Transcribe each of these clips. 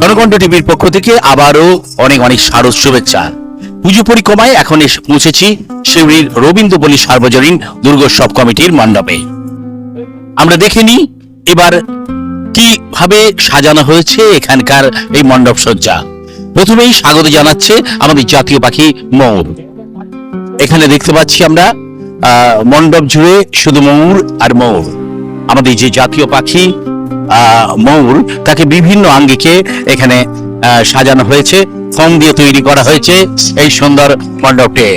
জনকণ্ঠ টিভির পক্ষ থেকে আবারও অনেক অনেক শারদ শুভেচ্ছা। পুজো পরিক্রমায় এখন এসে পৌঁছেছি শিউরির রবীন্দ্রপল্লী সার্বজনীন দুর্গোৎসব কমিটির মণ্ডপে। আমরা দেখে এবার কীভাবে সাজানো হয়েছে এখানকার এই মণ্ডপ সজ্জা। প্রথমেই স্বাগত জানাচ্ছে আমাদের জাতীয় পাখি ময়ূর এখানে দেখতে পাচ্ছি আমরা মণ্ডপ জুড়ে শুধু ময়ূর আর ময়ূর আমাদের যে জাতীয় পাখি ময়ূর তাকে বিভিন্ন আঙ্গিকে এখানে সাজানো হয়েছে ফোম দিয়ে তৈরি করা হয়েছে এই সুন্দর মণ্ডপটি।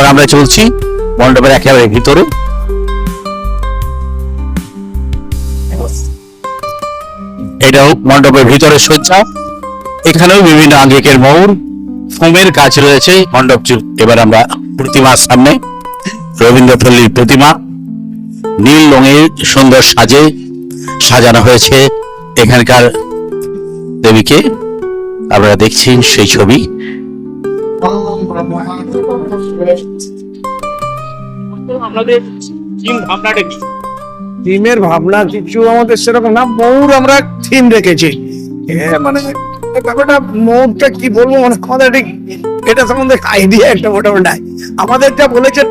এরপর আমরা চলছি মণ্ডপের একেবারে ভিতরে। এটাও মণ্ডপের ভিতরে সজ্জা এখানেও বিভিন্ন আঙ্গিকের ময়ূর ফোমের কাজ রয়েছে মণ্ডপ এবার আমরা প্রতিমার সামনে, রবীন্দ্রপল্লীর প্রতিমা, নীল রঙের সুন্দর সাজে সাজানো হয়েছে এখানকার দেবীকে। আমরা দেখছি সেই ছবি। আপনাদের টিম ভাবনাটা কি থিমের ভাবনা কিছু আমাদের সেরকম না, ময়ূর আমরা থিম রেখেছি। মানে ব্যাপারটা ময়ূরটা কি বলব মানে আমাদের এটা সম্বন্ধে আইডিয়া একটা মোটামুটি নাই। আমাদের যা বলেছে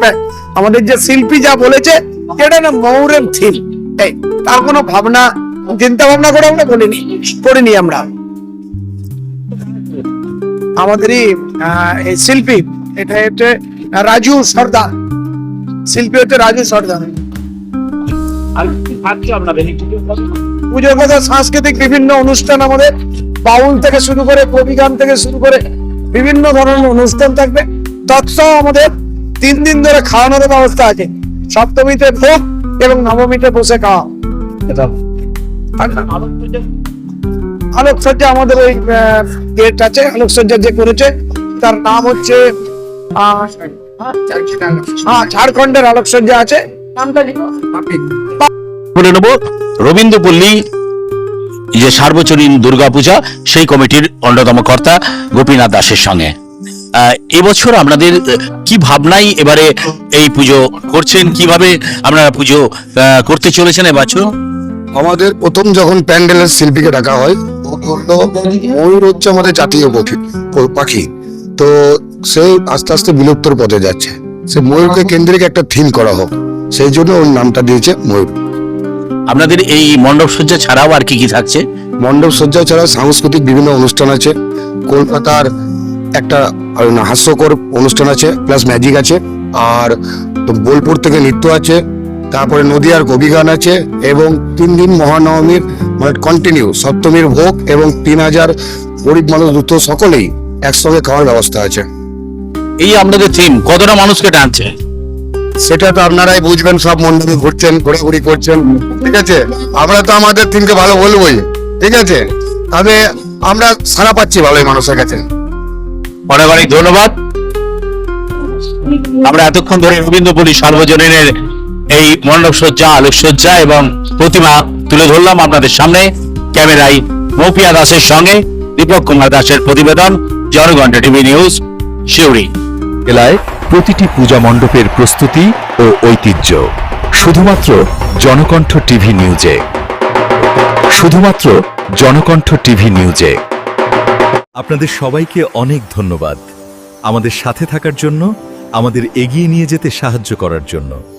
আমাদের যে শিল্পী যা বলেছে, এটা না ময়ূরের থিম তার কোনো ভাবনা, চিন্তা ভাবনা করে আমরা বলিনি, করিনি আমরা। আমাদেরই শিল্পী এটা হচ্ছে রাজু সর্দার। শিল্পী হচ্ছে রাজু সর্দার। পুজোর? কথা সাংস্কৃতিক বিভিন্ন অনুষ্ঠান আমাদের বাউল থেকে শুরু করে কবি গান থেকে শুরু করে বিভিন্ন ধরনের অনুষ্ঠান থাকবে। তৎসহ আমাদের তিন দিন ধরে খাওয়ানোর ব্যবস্থা আছে। সপ্তমীতে ভোগ এবং নবমীতে বসে খাওয়া। এটা আলোকসজ্জা আমাদের ওই গেট আছে আলোকসজ্জা যে করেছে তার নাম হচ্ছে হ্যাঁ ঝাড়খণ্ডের আলোকসজ্জা আছে। নামটা বলে নেব রবীন্দ্রপল্লী যে সার্বজনীন দুর্গাপূজা সেই কমিটির অন্যতম কর্তা গোপীনাথ দাসের সঙ্গে। আহ, এবছর আপনাদের কি ভাবনাই এবারে এই পুজো করছেন? কীভাবে আপনারা পুজো আহ, করতে চলেছেন এবছর? আমাদের প্রথম যখন প্যান্ডেলের শিল্পীকে ডাকা হয় ময়ূর হচ্ছে আমাদের জাতীয় পক্ষী প- পাখি। তো সে আস্তে আস্তে বিলুপ্তর পথে যাচ্ছে। সে ময়ূরকে কেন্দ্রিক একটা থিম করা হোক সেই জন্য ওর নামটা দিয়েছে ময়ূর। আপনাদের এই মণ্ডপ সজ্জা ছাড়াও আর কি কি থাকছে? মণ্ডপ সজ্জা ছাড়া সাংস্কৃতিক বিভিন্ন অনুষ্ঠান আছে। কলকাতার একটা হাস্যকর অনুষ্ঠান আছে প্লাস ম্যাজিক আছে। আর বোলপুর থেকে নৃত্য আছে। তারপরে নদিয়ার কবি গান আছে। এবং তিন দিন মহানবমীর মানে কন্টিনিউ সপ্তমীর ভোগ এবং তিন হাজার গরিব মানুষ দ্রুত সকলেই একসঙ্গে খাওয়ার ব্যবস্থা আছে। এই আপনাদের থিম কতটা মানুষকে টানছে? সেটা তো আপনারাই বুঝবেন সব মন্ডপে ঘুরছেন ঘোরাঘুরি করছেন ঠিক আছে? আমরা তো আমাদের থিমকে ভালো বলবোই ঠিক আছে? তবে আমরা সারা পাচ্ছি ভালোই মানুষের কাছে। অনেক অনেক ধন্যবাদ। আমরা এতক্ষণ ধরে রবীন্দ্রপল্লী সার্বজনীনের এই মণ্ডপ সজ্জা আলোকসজ্জা এবং প্রতিমা তুলে ধরলাম আপনাদের সামনে। ক্যামেরায় মৌপিয়া দাসের সঙ্গে দীপক কুমার দাসের প্রতিবেদন জনগণ টিভি নিউজ শিউরি জেলায় প্রতিটি পূজা মণ্ডপের প্রস্তুতি ও ঐতিহ্য। শুধুমাত্র জনকণ্ঠ টিভি নিউজে। শুধুমাত্র জনকণ্ঠ টিভি নিউজে। আপনাদের সবাইকে অনেক ধন্যবাদ। আমাদের সাথে থাকার জন্য আমাদের এগিয়ে নিয়ে যেতে সাহায্য করার জন্য।